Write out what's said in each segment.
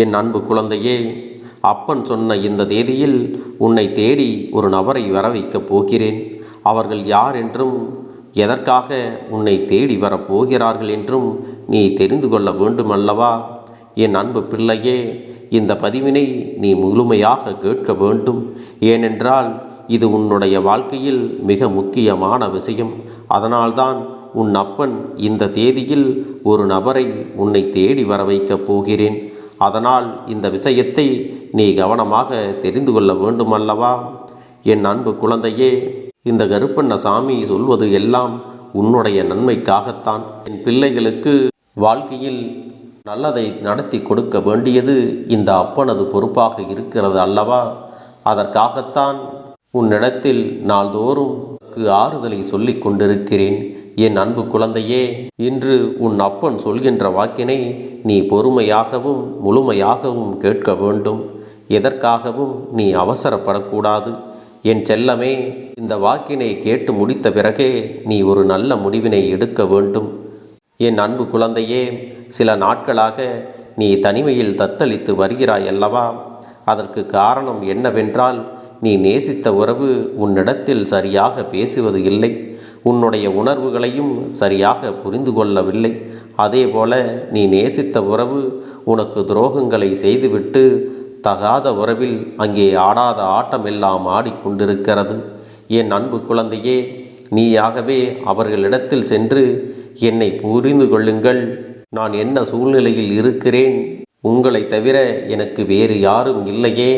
என் அன்பு குழந்தையே அப்பன் சொன்ன இந்த தேதியில் உன்னை தேடி ஒரு நபரை வர வைக்கப் போகிறேன். அவர்கள் யார் என்றும் எதற்காக உன்னை தேடி வரப்போகிறார்கள் என்றும் நீ தெரிந்து கொள்ள வேண்டுமல்லவா? என் அன்பு பிள்ளையே இந்த பதிவினை நீ முழுமையாக கேட்க வேண்டும். ஏனென்றால் இது உன்னுடைய வாழ்க்கையில் மிக முக்கியமான விஷயம். அதனால்தான் உன் அப்பன் இந்த தேதியில் ஒரு நபரை உன்னை தேடி வர வைக்கப் போகிறேன். அதனால் இந்த விஷயத்தை நீ கவனமாக தெரிந்து கொள்ள வேண்டுமல்லவா? என் அன்பு குழந்தையே இந்த கருப்பண்ண சாமி சொல்வது எல்லாம் உன்னுடைய நன்மைக்காகத்தான். என் பிள்ளைகளுக்கு வாழ்க்கையில் நல்லதை நடத்தி கொடுக்க வேண்டியது இந்த அப்பனது பொறுப்பாக இருக்கிறது அல்லவா? அதற்காகத்தான் உன்னிடத்தில் நாள்தோறும் ஆறுதலை சொல்லிக் கொண்டிருக்கிறேன். என் அன்பு குழந்தையே இன்று உன் அப்பன் சொல்கின்ற வாக்கினை நீ பொறுமையாகவும் முழுமையாகவும் கேட்க வேண்டும். எதற்காகவும் நீ அவசரப்படக்கூடாது. என் செல்லமே இந்த வாக்கினை கேட்டு முடித்த பிறகே நீ ஒரு நல்ல முடிவினை எடுக்க வேண்டும். என் அன்பு குழந்தையே சில நாட்களாக நீ தனிமையில் தத்தளித்து வருகிறாய் அல்லவா? அதற்கு காரணம் என்னவென்றால் நீ நேசித்த உறவு உன்னிடத்தில் சரியாக பேசுவது இல்லை. உன்னுடைய உணர்வுகளையும் சரியாக புரிந்து கொள்ளவில்லை. அதேபோல நீ நேசித்த உறவு உனக்கு துரோகங்களை செய்துவிட்டு தகாத உறவில் அங்கே ஆடாத ஆட்டமெல்லாம் ஆடிக்கொண்டிருக்கிறது என் அன்பு குழந்தையே நீயாகவே அவர்களிடத்தில் சென்று என்னை புரிந்து கொள்ளுங்கள். நான் என்ன சூழ்நிலையில் இருக்கிறேன்? உங்களை தவிர எனக்கு வேறு யாரும் இல்லையே.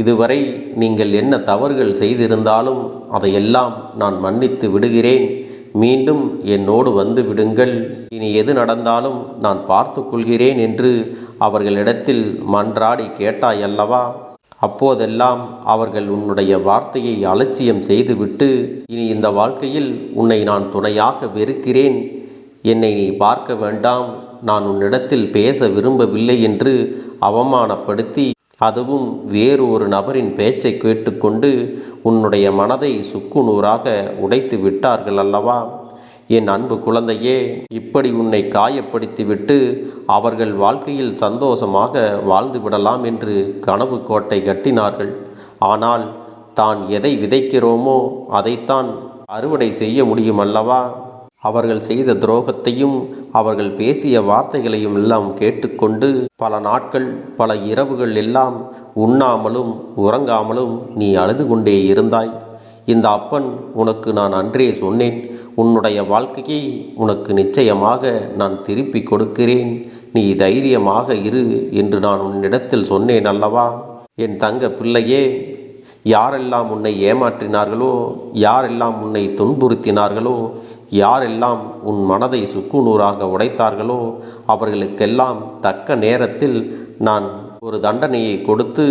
இதுவரை நீங்கள் என்ன தவறுகள் செய்திருந்தாலும் அதையெல்லாம் நான் மன்னித்து விடுகிறேன். மீண்டும் என்னோடு வந்து விடுங்கள். இனி எது நடந்தாலும் நான் பார்த்து கொள்கிறேன் என்று அவர்களிடத்தில் மன்றாடி கேட்டாயல்லவா? அப்போதெல்லாம் அவர்கள் உன்னுடைய வார்த்தையை அலட்சியம் செய்துவிட்டு இனி இந்த வாழ்க்கையில் உன்னை நான் துணையாக வெறுக்கிறேன். என்னை நீ பார்க்க வேண்டாம். நான் உன்னிடத்தில் பேச விரும்பவில்லை என்று அவமானப்படுத்தி அதுவும் வேறு ஒரு நபரின் பேச்சை கேட்டுக்கொண்டு உன்னுடைய மனதை சுக்குநூறாக உடைத்து விட்டார்கள் அல்லவா? என் அன்பு குழந்தையே இப்படி உன்னை காயப்படுத்திவிட்டு அவர்கள் வாழ்க்கையில் சந்தோஷமாக வாழ்ந்து விடலாம் என்று கனவு கோட்டை கட்டினார்கள். ஆனால் தான் எதை விதைக்கிறோமோ அதைத்தான் அறுவடை செய்ய முடியும் அல்லவா? அவர்கள் செய்த துரோகத்தையும் அவர்கள் பேசிய வார்த்தைகளையும் எல்லாம் கேட்டுக்கொண்டு பல நாட்கள் பல இரவுகள் எல்லாம் உண்ணாமலும் உறங்காமலும் நீ அழுது கொண்டே இருந்தாய். இந்த அப்பன் உனக்கு நான் அன்றே சொன்னேன். உன்னுடைய வாழ்க்கையை உனக்கு நிச்சயமாக நான் திருப்பி கொடுக்கிறேன். நீ தைரியமாக இரு என்று நான் உன்னிடத்தில் சொன்னேன் அல்லவா? என் தங்க பிள்ளையே யாரெல்லாம் உன்னை ஏமாற்றினார்களோ யாரெல்லாம் உன்னை துன்புறுத்தினார்களோ யாரெல்லாம் உன் மனதை சுக்குநூறாக உடைத்தார்களோ அவர்களுக்கெல்லாம் தக்க நேரத்தில் நான் ஒரு தண்டனையை கொடுத்து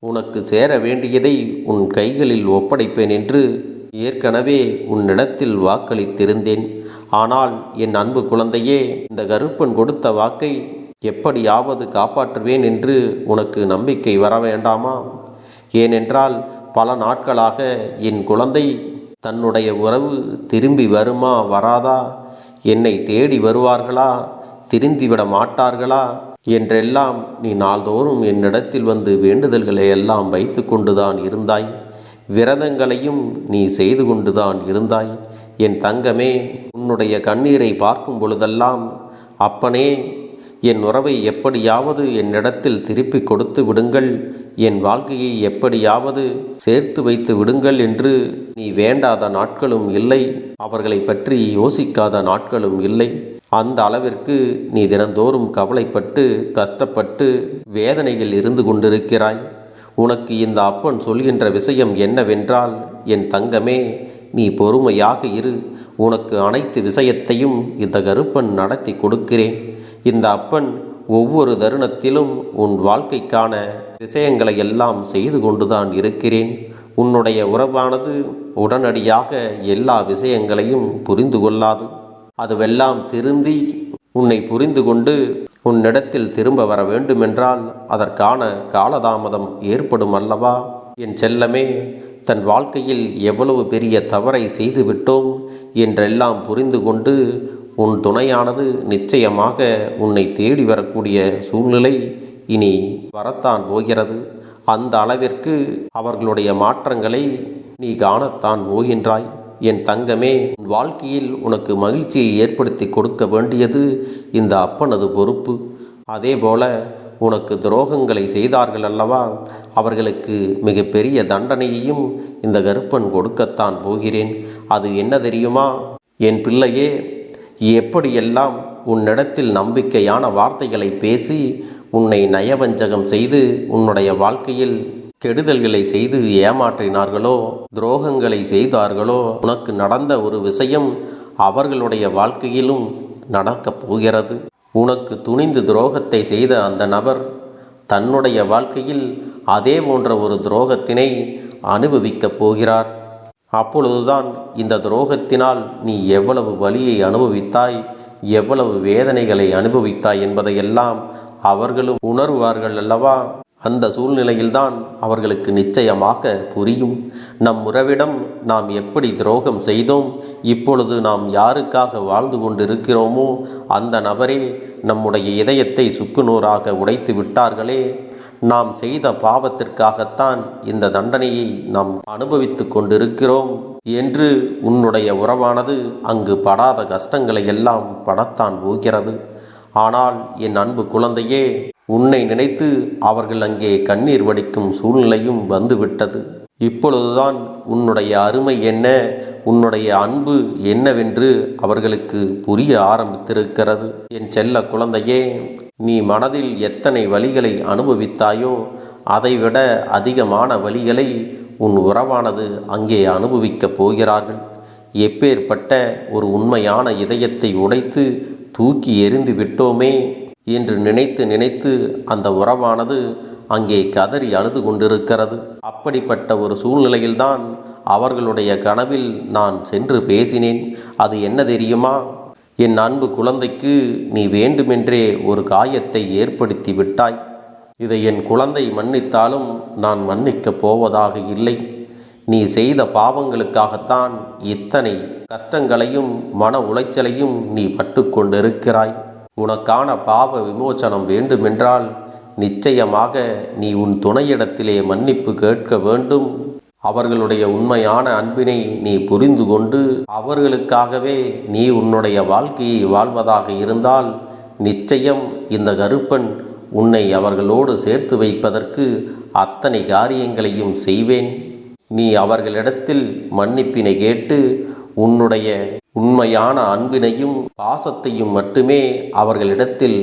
உனக்கு சேர வேண்டியதை உன் கைகளில் ஒப்படைப்பேன் என்று ஏற்கனவே உன்னிடத்தில் வாக்களித்திருந்தேன். ஆனால் என் அன்பு குழந்தையே இந்த கருப்பன் கொடுத்த வாக்கை எப்படியாவது காப்பாற்றுவேன் என்று உனக்கு நம்பிக்கை வர வேண்டாமா? ஏனென்றால் பல நாட்களாக என் குழந்தை தன்னுடைய உறவு திரும்பி வருமா வராதா? என்னை தேடி வருவார்களா? திருந்திவிட மாட்டார்களா? என்றெல்லாம் நீ நாள்தோறும் என்னிடத்தில் வந்து வேண்டுதல்களை எல்லாம் வைத்து கொண்டுதான் இருந்தாய். விரதங்களையும் நீ செய்து கொண்டுதான் இருந்தாய். என் தங்கமே உன்னுடைய கண்ணீரை பார்க்கும் பொழுதெல்லாம் அப்பனே என் உறவை எப்படியாவது என்னிடத்தில் திருப்பி கொடுத்து விடுங்கள். என் வாழ்க்கையை எப்படியாவது சேர்த்து வைத்து விடுங்கள் என்று நீ வேண்டாத நாட்களும் இல்லை. அவர்களை பற்றி யோசிக்காத நாட்களும் இல்லை. அந்த அளவிற்கு நீ தினந்தோறும் கவலைப்பட்டு கஷ்டப்பட்டு வேதனையில் இருந்து கொண்டிருக்கிறாய். உனக்கு இந்த அப்பன் சொல்கின்ற விஷயம் என்னவென்றால் என் தங்கமே நீ பொறுமையாக இரு. உனக்கு அனைத்து விஷயத்தையும் இந்த கருப்பன் நடத்தி கொடுக்கிறேன். இந்த அப்பன் ஒவ்வொரு தருணத்திலும் உன் வாழ்க்கைக்கான விஷயங்களை எல்லாம் செய்து கொண்டுதான் இருக்கிறேன். உன்னுடைய உறவானது உடனடியாக எல்லா விஷயங்களையும் புரிந்து கொள்ளாது. அதுவெல்லாம் திருந்தி உன்னை புரிந்து கொண்டு உன்னிடத்தில் திரும்ப வர வேண்டுமென்றால் அதற்கான காலதாமதம் ஏற்படும் அல்லவா? என் செல்லமே தன் வாழ்க்கையில் எவ்வளவு பெரிய தவறை செய்துவிட்டோம் என்றெல்லாம் புரிந்து கொண்டு உன் துணையானது நிச்சயமாக உன்னை தேடி வரக்கூடிய சூழ்நிலை இனி வரத்தான் போகிறது. அந்த அளவிற்கு அவர்களுடைய மாற்றங்களை நீ காணத்தான் போகின்றாய். என் தங்கமே உன் வாழ்க்கையில் உனக்கு மகிழ்ச்சியை ஏற்படுத்தி கொடுக்க வேண்டியது இந்த அப்பனது பொறுப்பு. அதேபோல உனக்கு துரோகங்களை செய்தார்கள் அல்லவா? அவர்களுக்கு மிகப்பெரிய தண்டனையையும் இந்த கருப்பன் கொடுக்கத்தான் போகிறேன். அது என்ன தெரியுமா? என் பிள்ளையே எப்படியெல்லாம் உன்னிடத்தில் நம்பிக்கையான வார்த்தைகளை பேசி உன்னை நயவஞ்சகம் செய்து உன்னுடைய வாழ்க்கையில் கெடுதல்களை செய்து ஏமாற்றினார்களோ துரோகங்களை செய்தார்களோ உனக்கு நடந்த ஒரு விஷயம் அவர்களுடைய வாழ்க்கையிலும் நடக்கப் போகிறது. உனக்கு துணிந்து துரோகத்தை செய்த அந்த நபர் தன்னுடைய வாழ்க்கையில் அதே போன்ற ஒரு துரோகத்தினை அனுபவிக்கப் போகிறார். அப்பொழுதுதான் இந்த துரோகத்தினால் நீ எவ்வளவு வலியை அனுபவித்தாய் எவ்வளவு வேதனைகளை அனுபவித்தாய் என்பதையெல்லாம் அவர்களும் உணர்வார்கள் அல்லவா? அந்த சூழ்நிலையில்தான் அவர்களுக்கு நிச்சயமாக புரியும். நம் உறவிடம் நாம் எப்படி துரோகம் செய்தோம் இப்பொழுது நாம் யாருக்காக வாழ்ந்து கொண்டிருக்கிறோமோ அந்த நபரே நம்முடைய இதயத்தை சுக்குநூறாக உடைத்து விட்டார்களே. நாம் செய்த பாவத்திற்காகத்தான் இந்த தண்டனையை நாம் அனுபவித்து கொண்டிருக்கிறோம் என்று உன்னுடைய உறவானது அங்கு படாத கஷ்டங்களை எல்லாம் படத்தான் போகிறது. ஆனால் என் அன்பு குழந்தையே உன்னை நினைத்து அவர்கள் அங்கே கண்ணீர் வடிக்கும் சூழ்நிலையும் வந்துவிட்டது. இப்பொழுதுதான் உன்னுடைய அருமை என்ன உன்னுடைய அன்பு என்னவென்று அவர்களுக்கு புரிய ஆரம்பித்திருக்கிறது. என் செல்ல குழந்தையே நீ மனதில் எத்தனை வழிகளை அனுபவித்தாயோ அதைவிட அதிகமான வழிகளை உன் உறவானது அங்கே அனுபவிக்கப் போகிறார்கள். எப்பேற்பட்ட ஒரு உண்மையான இதயத்தை உடைத்து தூக்கி எறிந்து விட்டோமே என்று நினைத்து நினைத்து அந்த உறவானது அங்கே கதறி அழுது கொண்டிருக்கிறது. அப்படிப்பட்ட ஒரு சூழ்நிலையில்தான் அவர்களுடைய கனவில் நான் சென்று பேசினேன். அது என்ன தெரியுமா? என் அன்பு குழந்தைக்கு நீ வேண்டுமென்றே ஒரு காயத்தை ஏற்படுத்தி விட்டாய். இதை என் குழந்தை மன்னித்தாலும் நான் மன்னிக்கப் போவதாக இல்லை. நீ செய்த பாவங்களுக்காகத்தான் இத்தனை கஷ்டங்களையும் மன உளைச்சலையும் நீ பட்டு கொண்டிருக்கிறாய். உனக்கான பாவ விமோசனம் வேண்டுமென்றால் நிச்சயமாக நீ உன் துணையிடத்திலே மன்னிப்பு கேட்க வேண்டும். அவர்களுடைய உண்மையான அன்பினை நீ புரிந்து கொண்டு அவர்களுக்காகவே நீ உன்னுடைய வாழ்க்கையை வாழ்வதாக இருந்தால் நிச்சயம் இந்த கருப்பன் உன்னை அவர்களோடு சேர்த்து வைப்பதற்கு அத்தனை காரியங்களையும் செய்வேன். நீ அவர்களிடத்தில் மன்னிப்பினை கேட்டு உன்னுடைய உண்மையான அன்பினையும் பாசத்தையும் மட்டுமே அவர்களிடத்தில்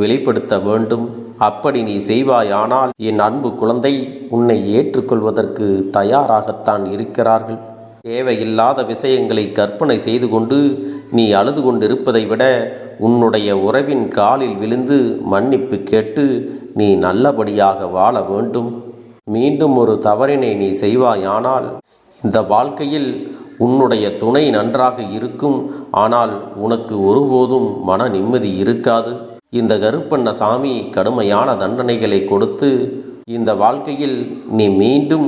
வெளிப்படுத்த வேண்டும். அப்படி நீ செய்வாயானால் என் அன்பு குழந்தை உன்னை ஏற்றுக்கொள்வதற்கு தயாராகத்தான் இருக்கிறார்கள். தேவையில்லாத விஷயங்களை கற்பனை செய்து கொண்டு நீ அழுது கொண்டிருப்பதை விட உன்னுடைய உறவின் காலில் விழுந்து மன்னிப்பு கேட்டு நீ நல்லபடியாக வாழ வேண்டும். மீண்டும் ஒரு தவறினை நீ செய்வாயானால் இந்த வாழ்க்கையில் உன்னுடைய துணை நன்றாக இருக்கும். ஆனால் உனக்கு ஒருபோதும் மன நிம்மதி இருக்காது. இந்த கருப்பண்ண சாமி கடுமையான தண்டனைகளை கொடுத்து இந்த வாழ்க்கையில் நீ மீண்டும்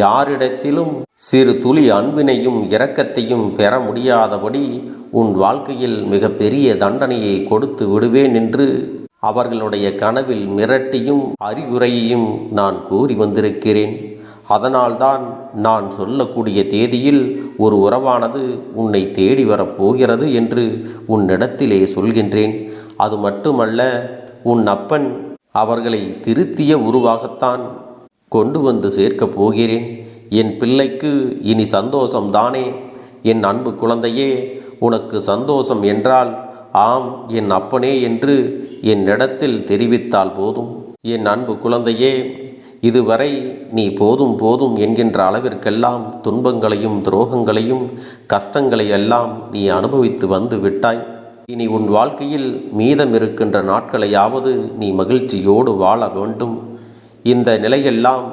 யாரிடத்திலும் சிறு துளி அன்பினையும் இரக்கத்தையும் பெற முடியாதபடி உன் வாழ்க்கையில் மிகப்பெரிய தண்டனையை கொடுத்து விடுவேன் என்று அவர்களுடைய கனவில் மிரட்டியும் அறிவுரையையும் நான் கூறி வந்திருக்கிறேன். அதனால்தான் நான் சொல்லக்கூடிய தேதியில் ஒரு உறவானது உன்னை தேடி வரப்போகிறது என்று உன்னிடத்திலே சொல்கின்றேன். அது மட்டுமல்ல உன் அப்பன் அவர்களை திருத்திய உருவாகத்தான் கொண்டு வந்து சேர்க்கப் போகிறேன். என் பிள்ளைக்கு இனி சந்தோஷம்தானே? என் அன்பு குழந்தையே உனக்கு சந்தோஷம் என்றால் ஆம் என் அப்பனே என்று என்னிடத்தில் தெரிவித்தால் போதும். என் அன்பு குழந்தையே இதுவரை நீ போதும் போதும் என்கின்ற அளவிற்கெல்லாம் துன்பங்களையும் துரோகங்களையும் கஷ்டங்களை எல்லாம் நீ அனுபவித்து வந்து விட்டாய். இனி உன் வாழ்க்கையில் மீதம் இருக்கின்ற நாட்களையாவது நீ மகிழ்ச்சியோடு வாழ வேண்டும். இந்த நிலையெல்லாம்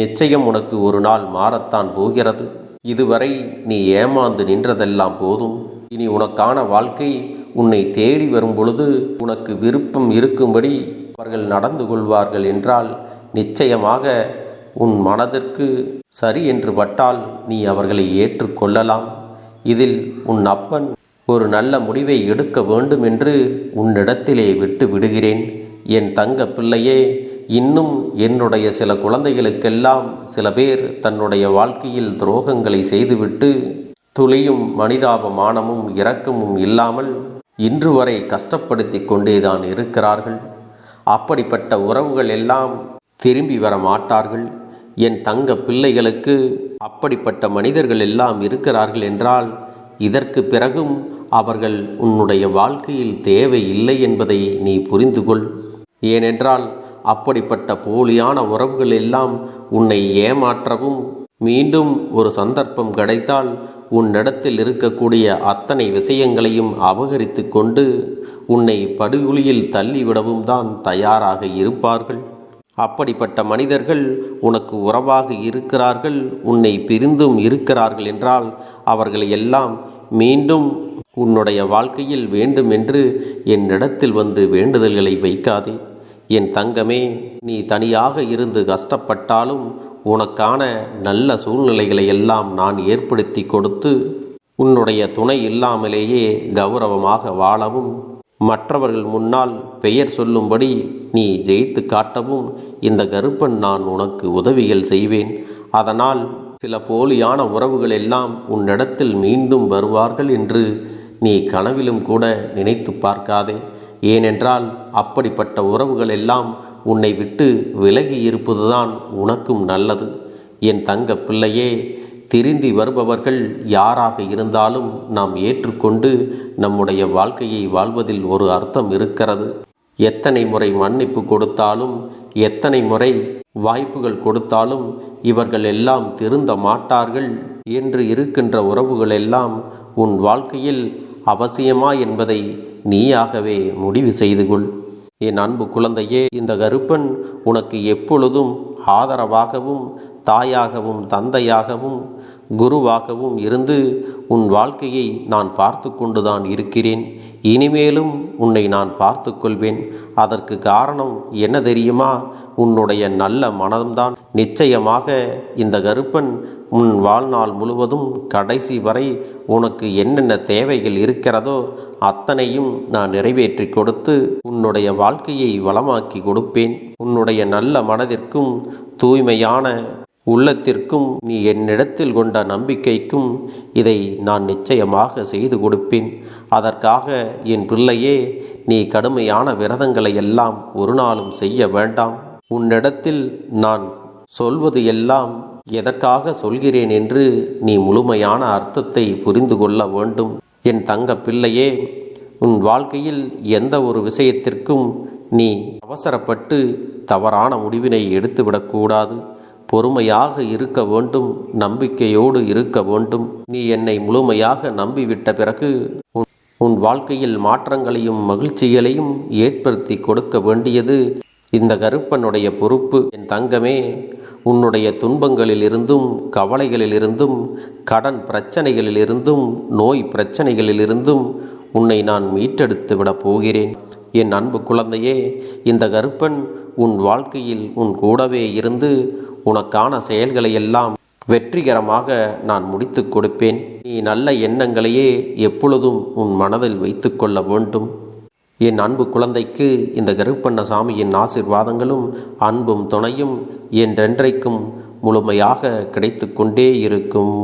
நிச்சயம் உனக்கு ஒரு நாள் மாறத்தான் போகிறது. இதுவரை நீ ஏமாந்து நின்றதெல்லாம் போதும். இனி உனக்கான வாழ்க்கை உன்னை தேடி வரும் பொழுது உனக்கு விருப்பம் இருக்கும்படி அவர்கள் நடந்து கொள்வார்கள் என்றால் நிச்சயமாக உன் மனதிற்கு சரி என்று பட்டால் நீ அவர்களை ஏற்றுக்கொள்ளலாம். இதில் உன் அப்பன் ஒரு நல்ல முடிவை எடுக்க வேண்டும் என்று உன்னிடத்திலே விட்டு விடுகிறேன். என் தங்க பிள்ளையே இன்னும் என்னுடைய சில குழந்தைகளுக்கெல்லாம் சில பேர் தன்னுடைய வாழ்க்கையில் துரோகங்களை செய்துவிட்டு துளியும் மனிதாபமானமும் இரக்கமும் இல்லாமல் இன்று வரை கஷ்டப்படுத்தி கொண்டேதான் இருக்கிறார்கள். அப்படிப்பட்ட உறவுகள் எல்லாம் திரும்பி வர மாட்டார்கள். என் தங்க பிள்ளைகளுக்கு அப்படிப்பட்ட மனிதர்கள் எல்லாம் இருக்கிறார்கள் என்றால் இதற்கு பிறகும் அவர்கள் உன்னுடைய வாழ்க்கையில் தேவை இல்லை என்பதை நீ புரிந்து கொள் ஏனென்றால் அப்படிப்பட்ட போலியான உறவுகள் எல்லாம் உன்னை ஏமாற்றவும் மீண்டும் ஒரு சந்தர்ப்பம் கிடைத்தால் உன்னிடத்தில் இருக்கக்கூடிய அத்தனை விஷயங்களையும் அபகரித்து கொண்டு உன்னை படுகுழியில் தள்ளிவிடவும் தான் தயாராக இருப்பார்கள். அப்படிப்பட்ட மனிதர்கள் உனக்கு உறவாக இருக்கிறார்கள் உன்னை பிரிந்தும் இருக்கிறார்கள் என்றால் அவர்களை எல்லாம் மீண்டும் உன்னுடைய வாழ்க்கையில் வேண்டுமென்று என்னிடத்தில் வந்து வேண்டுதல்களை வைக்காதே. என் தங்கமே நீ தனியாக இருந்து கஷ்டப்பட்டாலும் உனக்கான நல்ல சூழ்நிலைகளை எல்லாம் நான் ஏற்படுத்தி கொடுத்து உன்னுடைய துணை இல்லாமலேயே கௌரவமாக வாழவும். மற்றவர்கள் முன்னால் பெயர் சொல்லும்படி நீ ஜெயித்து காட்டவும் இந்த கருப்பன் நான் உனக்கு உதவிகள் செய்வேன். அதனால் சில போலியான உறவுகள் எல்லாம் உன்னிடத்தில் மீண்டும் வருவார்கள் என்று நீ கனவிலும் கூட நினைத்து பார்க்காதே. ஏனென்றால் அப்படிப்பட்ட உறவுகள் எல்லாம் உன்னை விட்டு விலகி இருப்பதுதான் உனக்கும் நல்லது. என் தங்க பிள்ளையே திருந்தி வருபவர்கள் யாராக இருந்தாலும் நாம் ஏற்றுக்கொண்டு நம்முடைய வாழ்க்கையை வாழ்வதில் ஒரு அர்த்தம் இருக்கிறது. எத்தனை முறை மன்னிப்பு கொடுத்தாலும் எத்தனை முறை வாய்ப்புகள் கொடுத்தாலும் இவர்கள் எல்லாம் திருந்த மாட்டார்கள். என்று இருக்கின்ற உறவுகள் எல்லாம் உன் வாழ்க்கையில் அவசியமா என்பதை நீயாகவே முடிவு செய்து கொள். என் அன்பு குழந்தையே இந்த கருப்பன் உனக்கு எப்பொழுதும் ஆதரவாகவும் தாயாகவும் தந்தையாகவும் குருவாகவும் இருந்து உன் வாழ்க்கையை நான் பார்த்து கொண்டுதான் இருக்கிறேன். இனிமேலும் உன்னை நான் பார்த்து கொள்வேன். அதற்கு காரணம் என்ன தெரியுமா? உன்னுடைய நல்ல மனம்தான். நிச்சயமாக இந்த கருப்பன் உன் வாழ்நாள் முழுவதும் கடைசி வரை உனக்கு என்னென்ன தேவைகள் இருக்கிறதோ அத்தனையும் நான் நிறைவேற்றி கொடுத்து உன்னுடைய வாழ்க்கையை வளமாக்கி கொடுப்பேன். உன்னுடைய நல்ல மனதிற்கும் தூய்மையான உள்ளத்திற்கும் நீ என்னிடத்தில் கொண்ட நம்பிக்கைக்கும் இதை நான் நிச்சயமாக செய்து கொடுப்பேன். அதற்காக என் பிள்ளையே நீ கடுமையான விரதங்களை எல்லாம் ஒரு நாளும் செய்ய வேண்டாம். உன்னிடத்தில் நான் சொல்வது எல்லாம் எதற்காக சொல்கிறேன் என்று நீ முழுமையான அர்த்தத்தை புரிந்து கொள்ள வேண்டும். என் தங்க பிள்ளையே உன் வாழ்க்கையில் எந்த ஒரு விஷயத்திற்கும் நீ அவசரப்பட்டு தவறான முடிவினை எடுத்துவிடக்கூடாது. பொறுமையாக இருக்க வேண்டும் நம்பிக்கையோடு இருக்க வேண்டும். நீ என்னை முழுமையாக நம்பிவிட்ட பிறகு உன் உன் வாழ்க்கையில் மாற்றங்களையும் மகிழ்ச்சிகளையும் ஏற்படுத்தி கொடுக்க வேண்டியது இந்த கருப்பனுடைய பொறுப்பு. என் தங்கமே உன்னுடைய துன்பங்களிலிருந்தும் கவலைகளிலிருந்தும் கடன் பிரச்சனைகளிலிருந்தும் நோய் பிரச்சனைகளிலிருந்தும் உன்னை நான் மீட்டெடுத்து விடப் போகிறேன். என் அன்பு குழந்தையே இந்த கருப்பன் உன் வாழ்க்கையில் உன் கூடவே இருந்து உனக்கான செயல்களை எல்லாம் வெற்றிகரமாக நான் முடித்து கொடுப்பேன். நீ நல்ல எண்ணங்களையே எப்பொழுதும் உன் மனதில் வைத்து கொள்ள வேண்டும். என் அன்பு குழந்தைக்கு இந்த கருப்பண்ண சாமியின் ஆசிர்வாதங்களும் அன்பும் துணையும் என்றென்றைக்கும் முழுமையாக கிடைத்து கொண்டே இருக்கும்.